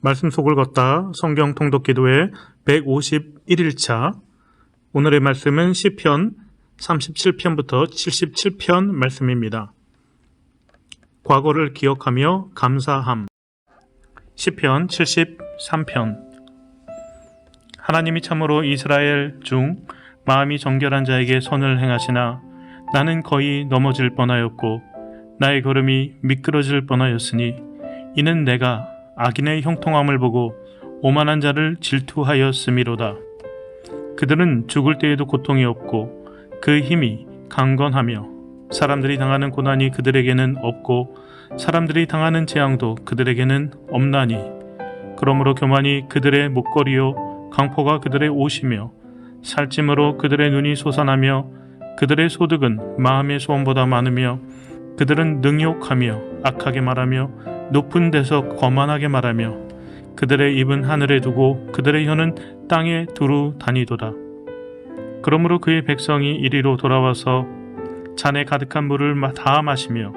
말씀 속을 걷다 성경 통독 기도회 151일차. 오늘의 말씀은 시편 37편부터 77편 말씀입니다. 과거를 기억하며 감사함. 시편 73편. 하나님이 참으로 이스라엘 중 마음이 정결한 자에게 선을 행하시나 나는 거의 넘어질 뻔하였고 나의 걸음이 미끄러질 뻔하였으니 이는 내가 악인의 형통함을 보고 오만한 자를 질투하였음이로다. 그들은 죽을 때에도 고통이 없고 그 힘이 강건하며 사람들이 당하는 고난이 그들에게는 없고 사람들이 당하는 재앙도 그들에게는 없나니 그러므로 교만이 그들의 목걸이요 강포가 그들의 옷이며 살찜으로 그들의 눈이 솟아나며 그들의 소득은 마음의 소원보다 많으며 그들은 능욕하며 악하게 말하며 높은 데서 거만하게 말하며 그들의 입은 하늘에 두고 그들의 혀는 땅에 두루 다니도다. 그러므로 그의 백성이 이리로 돌아와서 잔에 가득한 물을 마- 다 마시며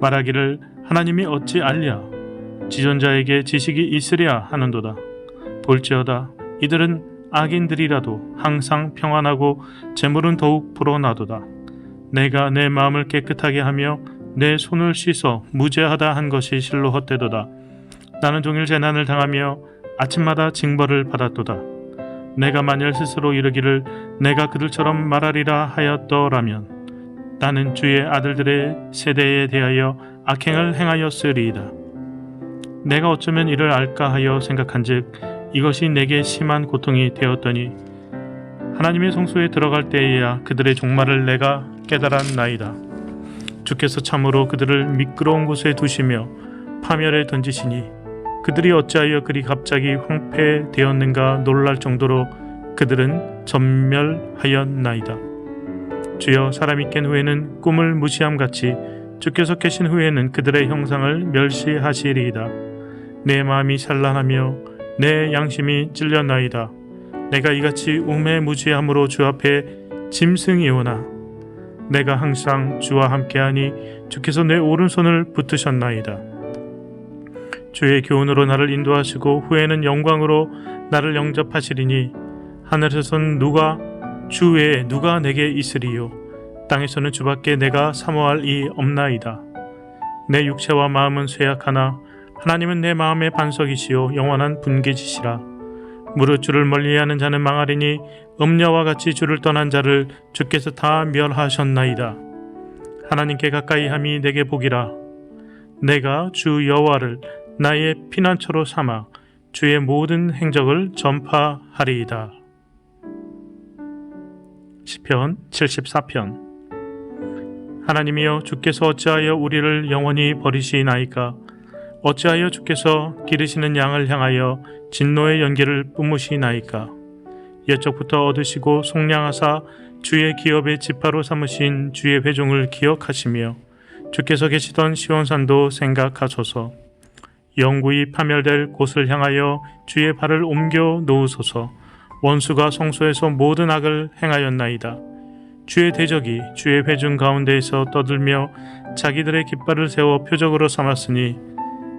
말하기를 하나님이 어찌 알랴 지존자에게 지식이 있으랴 하는도다. 볼지어다 이들은 악인들이라도 항상 평안하고 재물은 더욱 불어나도다. 내가 내 마음을 깨끗하게 하며 내 손을 씻어 무죄하다 한 것이 실로 헛되도다. 나는 종일 재난을 당하며 아침마다 징벌을 받았도다. 내가 만일 스스로 이르기를 내가 그들처럼 말하리라 하였더라면 나는 주의 아들들의 세대에 대하여 악행을 행하였으리이다. 내가 어쩌면 이를 알까 하여 생각한즉 이것이 내게 심한 고통이 되었더니 하나님의 성소에 들어갈 때에야 그들의 종말을 내가 깨달았나이다. 주께서 참으로 그들을 미끄러운 곳에 두시며 파멸에 던지시니 그들이 어찌하여 그리 갑자기 황폐되었는가 놀랄 정도로 그들은 전멸하였나이다. 주여 사람이 깬 후에는 꿈을 무시함 같이 주께서 계신 후에는 그들의 형상을 멸시하시리이다. 내 마음이 산란하며 내 양심이 찔렸나이다. 내가 이같이 우매무지함으로 주 앞에 짐승이오나 내가 항상 주와 함께하니 주께서 내 오른손을 붙으셨나이다. 주의 교훈으로 나를 인도하시고 후에는 영광으로 나를 영접하시리니 하늘에서는 누가 주 외에 누가 내게 있으리요 땅에서는 주밖에 내가 사모할 이 없나이다. 내 육체와 마음은 쇠약하나 하나님은 내 마음의 반석이시요 영원한 분계지시라. 무릇 주를 멀리하는 자는 망하리니 음녀와 같이 주를 떠난 자를 주께서 다 멸하셨나이다. 하나님께 가까이함이 내게 복이라. 내가 주 여호와를 나의 피난처로 삼아 주의 모든 행적을 전파하리이다. 시편 74편 하나님이여 주께서 어찌하여 우리를 영원히 버리시나이까 어찌하여 주께서 기르시는 양을 향하여 진노의 연기를 뿜으시나이까? 옛적부터 얻으시고 속량하사 주의 기업의 지파로 삼으신 주의 회종을 기억하시며 주께서 계시던 시온산도 생각하소서. 영구히 파멸될 곳을 향하여 주의 발을 옮겨 놓으소서. 원수가 성소에서 모든 악을 행하였나이다. 주의 대적이 주의 회중 가운데에서 떠들며 자기들의 깃발을 세워 표적으로 삼았으니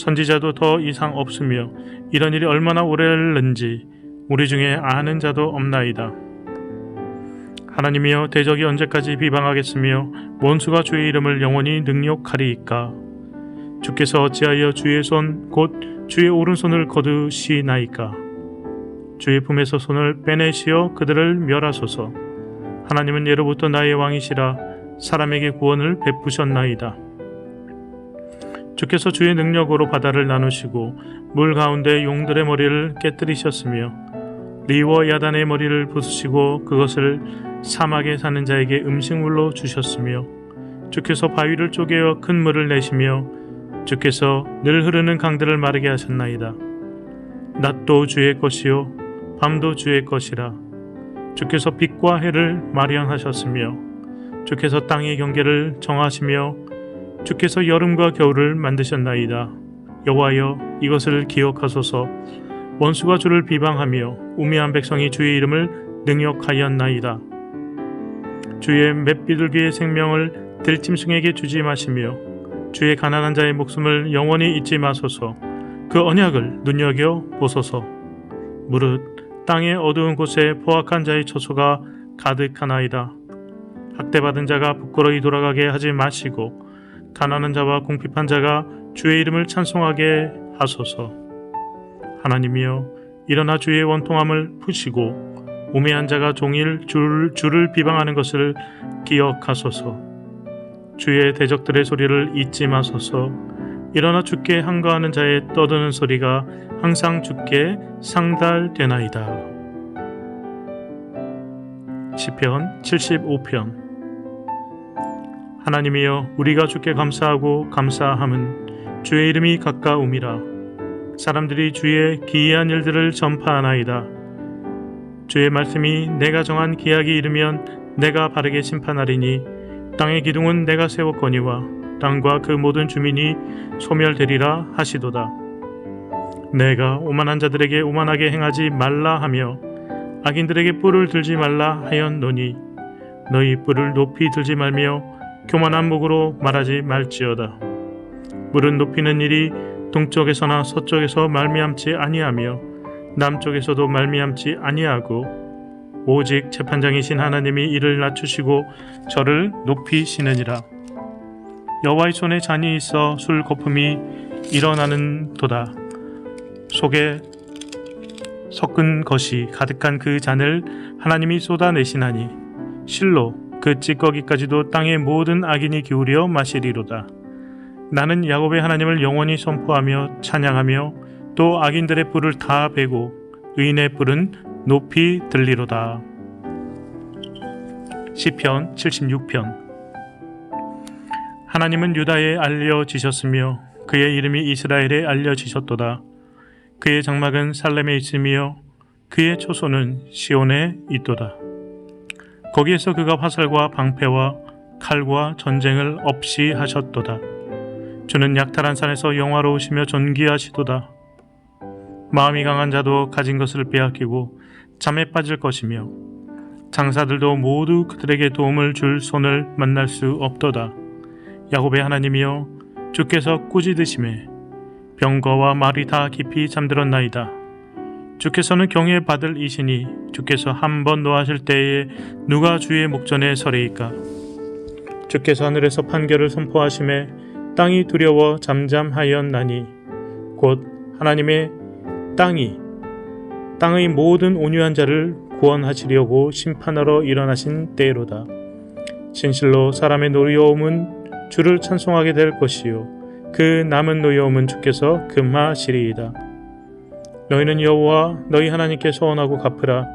선지자도 더 이상 없으며 이런 일이 얼마나 오래를는지 우리 중에 아는 자도 없나이다. 하나님이여 대적이 언제까지 비방하겠으며 원수가 주의 이름을 영원히 능욕하리이까 주께서 어찌하여 주의 손 곧 주의 오른손을 거두시나이까 주의 품에서 손을 빼내시어 그들을 멸하소서 하나님은 예로부터 나의 왕이시라 사람에게 구원을 베푸셨나이다. 주께서 주의 능력으로 바다를 나누시고 물 가운데 용들의 머리를 깨뜨리셨으며 리워 야단의 머리를 부수시고 그것을 사막에 사는 자에게 음식물로 주셨으며 주께서 바위를 쪼개어 큰 물을 내시며 주께서 늘 흐르는 강들을 마르게 하셨나이다. 낮도 주의 것이요 밤도 주의 것이라 주께서 빛과 해를 마련하셨으며 주께서 땅의 경계를 정하시며 주께서 여름과 겨울을 만드셨나이다. 여호와여 이것을 기억하소서. 원수가 주를 비방하며 우매한 백성이 주의 이름을 능욕하였나이다. 주의 맷비둘기의 생명을 들짐승에게 주지 마시며 주의 가난한 자의 목숨을 영원히 잊지 마소서. 그 언약을 눈여겨 보소서. 무릇 땅의 어두운 곳에 포악한 자의 처소가 가득하나이다. 학대받은 자가 부끄러이 돌아가게 하지 마시고 가난한 자와 궁핍한 자가 주의 이름을 찬송하게 하소서. 하나님이여 일어나 주의 원통함을 푸시고 우매한 자가 종일 줄, 주를 비방하는 것을 기억하소서. 주의 대적들의 소리를 잊지 마소서. 일어나 주께 한가하는 자의 떠드는 소리가 항상 주께 상달되나이다. 시편 75편 하나님이여 우리가 주께 감사하고 감사함은 주의 이름이 가까움이라 사람들이 주의 기이한 일들을 전파하나이다. 주의 말씀이 내가 정한 기약이 이르면 내가 바르게 심판하리니 땅의 기둥은 내가 세웠거니와 땅과 그 모든 주민이 소멸되리라 하시도다. 내가 오만한 자들에게 오만하게 행하지 말라 하며 악인들에게 뿔을 들지 말라 하였노니 너희 뿔을 높이 들지 말며 교만한 목으로 말하지 말지어다. 물은 높이는 일이 동쪽에서나 서쪽에서 말미암지 아니하며 남쪽에서도 말미암지 아니하고 오직 재판장이신 하나님이 이를 낮추시고 저를 높이시느니라. 여호와의 손에 잔이 있어 술 거품이 일어나는 도다. 속에 섞은 것이 가득한 그 잔을 하나님이 쏟아내시나니 실로 그 찌꺼기까지도 땅의 모든 악인이 기울여 마시리로다. 나는 야곱의 하나님을 영원히 선포하며 찬양하며 또 악인들의 뿔을 다 베고 의인의 뿔은 높이 들리로다. 시편 76편 하나님은 유다에 알려지셨으며 그의 이름이 이스라엘에 알려지셨도다. 그의 장막은 살렘에 있으며 그의 초소는 시온에 있도다. 거기에서 그가 화살과 방패와 칼과 전쟁을 없이 하셨도다. 주는 약탈한 산에서 영화로우시며 존귀하시도다. 마음이 강한 자도 가진 것을 빼앗기고 잠에 빠질 것이며 장사들도 모두 그들에게 도움을 줄 손을 만날 수 없도다. 야곱의 하나님이여 주께서 꾸짖으심에 병거와 말이 다 깊이 잠들었나이다. 주께서는 경외 받을 이시니 주께서 한 번 노하실 때에 누가 주의 목전에 서리이까? 주께서 하늘에서 판결을 선포하심에 땅이 두려워 잠잠하였나니 곧 하나님의 땅이 땅의 모든 온유한 자를 구원하시려고 심판하러 일어나신 때로다. 진실로 사람의 노여움은 주를 찬송하게 될 것이요 그 남은 노여움은 주께서 금하시리이다. 너희는 여호와 너희 하나님께 소원하고 갚으라.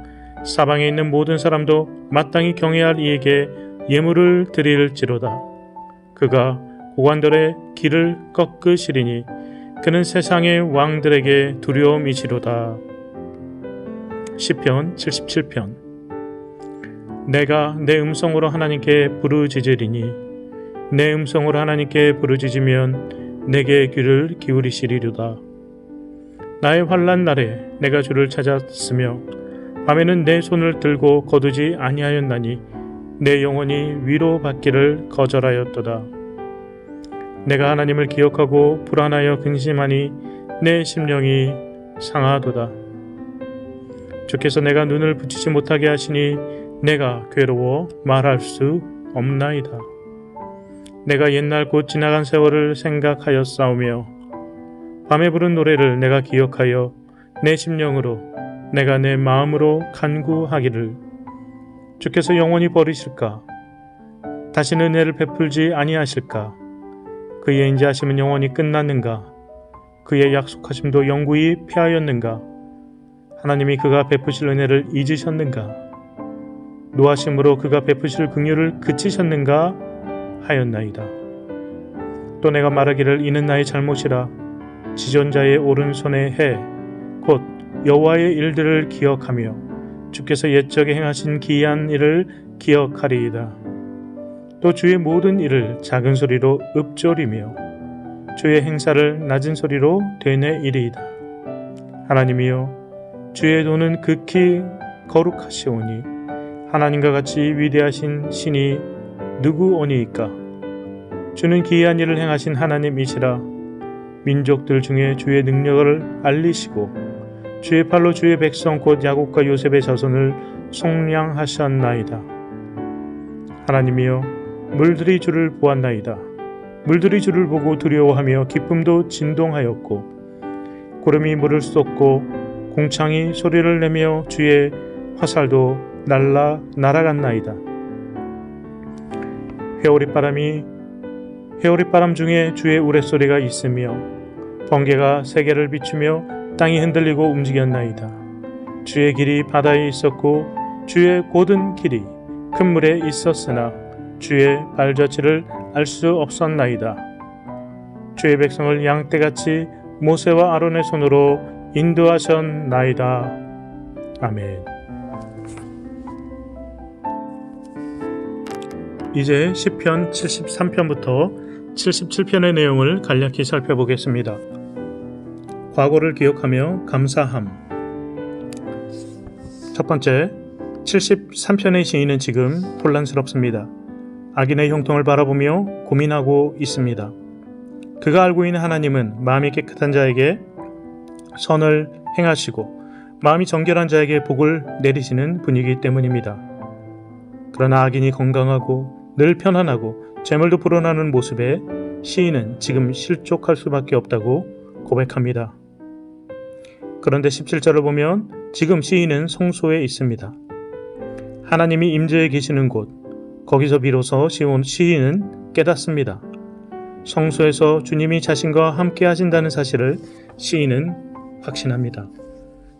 사방에 있는 모든 사람도 마땅히 경외할 이에게 예물을 드릴지로다. 그가 고관들의 길을 꺾으시리니 그는 세상의 왕들에게 두려움이시로다. 시편 77편 내가 내 음성으로 하나님께 부르짖으리니 내 음성으로 하나님께 부르짖으면 내게 귀를 기울이시리로다. 나의 환란 날에 내가 주를 찾았으며 밤에는 내 손을 들고 거두지 아니하였나니 내 영혼이 위로받기를 거절하였도다. 내가 하나님을 기억하고 불안하여 근심하니 내 심령이 상하도다. 주께서 내가 눈을 붙이지 못하게 하시니 내가 괴로워 말할 수 없나이다. 내가 옛날 곧 지나간 세월을 생각하여 싸우며 밤에 부른 노래를 내가 기억하여 내 심령으로 내가 내 마음으로 간구하기를. 주께서 영원히 버리실까? 다시는 은혜를 베풀지 아니하실까? 그의 인자하심은 영원히 끝났는가? 그의 약속하심도 영구히 피하였는가? 하나님이 그가 베푸실 은혜를 잊으셨는가? 노하심으로 그가 베푸실 긍휼을 그치셨는가? 하였나이다. 또 내가 말하기를 이는 나의 잘못이라 지존자의 오른손에 해, 곧 여호와의 일들을 기억하며 주께서 옛적에 행하신 기이한 일을 기억하리이다. 또 주의 모든 일을 작은 소리로 읊조리며 주의 행사를 낮은 소리로 되뇌이리이다. 하나님이여 주의 도는 극히 거룩하시오니 하나님과 같이 위대하신 신이 누구오니이까 주는 기이한 일을 행하신 하나님이시라 민족들 중에 주의 능력을 알리시고 주의 팔로 주의 백성 곧 야곱과 요셉의 자손을 속량하셨나이다. 하나님이여 물들이 주를 보았나이다. 물들이 주를 보고 두려워하며 기쁨도 진동하였고 구름이 물을 쏟고 공창이 소리를 내며 주의 화살도 날라 날아갔나이다. 회오리 바람이 회오리 바람 중에 주의 우레소리가 있으며 번개가 세계를 비추며 땅이 흔들리고 움직였나이다. 주의 길이 바다에 있었고 주의 고든 길이 큰 물에 있었으나 주의 발자취를 알 수 없었나이다. 주의 백성을 양떼같이 모세와 아론의 손으로 인도하셨나이다. 아멘. 이제 시편 73편부터 77편의 내용을 간략히 살펴보겠습니다. 과거를 기억하며 감사함. 첫 번째, 73편의 시인은 지금 혼란스럽습니다. 악인의 형통을 바라보며 고민하고 있습니다. 그가 알고 있는 하나님은 마음이 깨끗한 자에게 선을 행하시고 마음이 정결한 자에게 복을 내리시는 분이기 때문입니다. 그러나 악인이 건강하고 늘 편안하고 재물도 불어나는 모습에 시인은 지금 실족할 수밖에 없다고 고백합니다. 그런데 17절을 보면 지금 시인은 성소에 있습니다. 하나님이 임재해 계시는 곳, 거기서 비로소 시인은 깨닫습니다. 성소에서 주님이 자신과 함께 하신다는 사실을 시인은 확신합니다.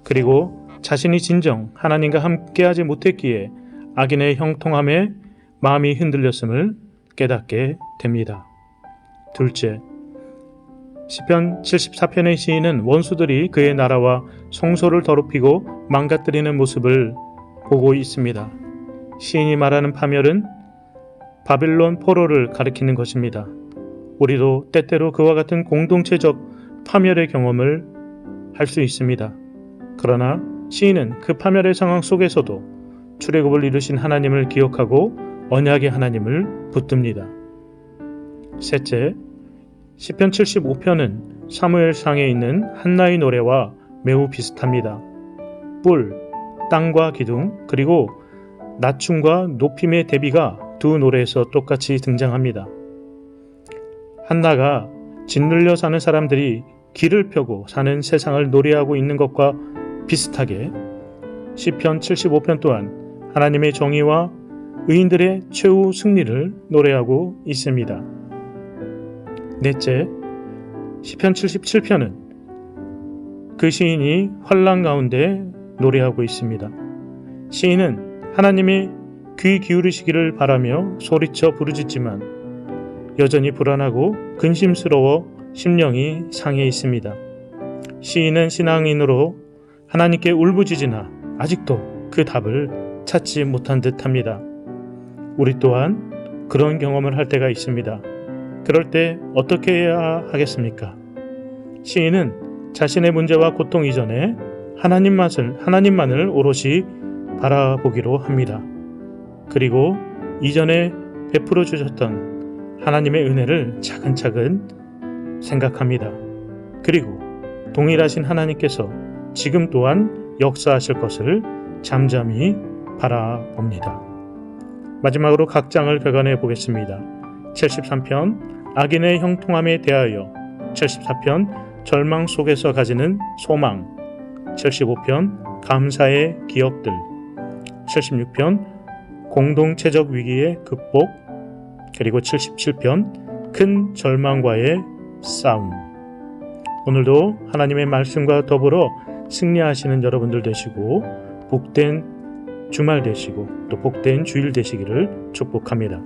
그리고 자신이 진정 하나님과 함께 하지 못했기에 악인의 형통함에 마음이 흔들렸음을 깨닫게 됩니다. 둘째, 시편 74편의 시인은 원수들이 그의 나라와 성소를 더럽히고 망가뜨리는 모습을 보고 있습니다. 시인이 말하는 파멸은 바빌론 포로를 가리키는 것입니다. 우리도 때때로 그와 같은 공동체적 파멸의 경험을 할 수 있습니다. 그러나 시인은 그 파멸의 상황 속에서도 출애굽을 이루신 하나님을 기억하고 언약의 하나님을 붙듭니다. 셋째, 시편 75편은 사무엘상에 있는 한나의 노래와 매우 비슷합니다. 뿔, 땅과 기둥, 그리고 낮춤과 높임의 대비가 두 노래에서 똑같이 등장합니다. 한나가 짓눌려 사는 사람들이 길을 펴고 사는 세상을 노래하고 있는 것과 비슷하게 시편 75편 또한 하나님의 정의와 의인들의 최후 승리를 노래하고 있습니다. 넷째, 시편 77편은 그 시인이 환란 가운데 노래하고 있습니다. 시인은 하나님의 귀 기울이시기를 바라며 소리쳐 부르짖지만 여전히 불안하고 근심스러워 심령이 상해 있습니다. 시인은 신앙인으로 하나님께 울부짖으나 아직도 그 답을 찾지 못한 듯합니다. 우리 또한 그런 경험을 할 때가 있습니다. 그럴 때 어떻게 해야 하겠습니까? 시인은 자신의 문제와 고통 이전에 하나님 맛을, 하나님만을 오롯이 바라보기로 합니다. 그리고 이전에 베풀어 주셨던 하나님의 은혜를 차근차근 생각합니다. 그리고 동일하신 하나님께서 지금 또한 역사하실 것을 잠잠히 바라봅니다. 마지막으로 각 장을 배관해 보겠습니다. 73편 악인의 형통함에 대하여 74편 절망 속에서 가지는 소망 75편 감사의 기억들 76편 공동체적 위기의 극복, 그리고 77편 큰 절망과의 싸움. 오늘도 하나님의 말씀과 더불어 승리하시는 여러분들 되시고 복된 주말 되시고 또 복된 주일 되시기를 축복합니다.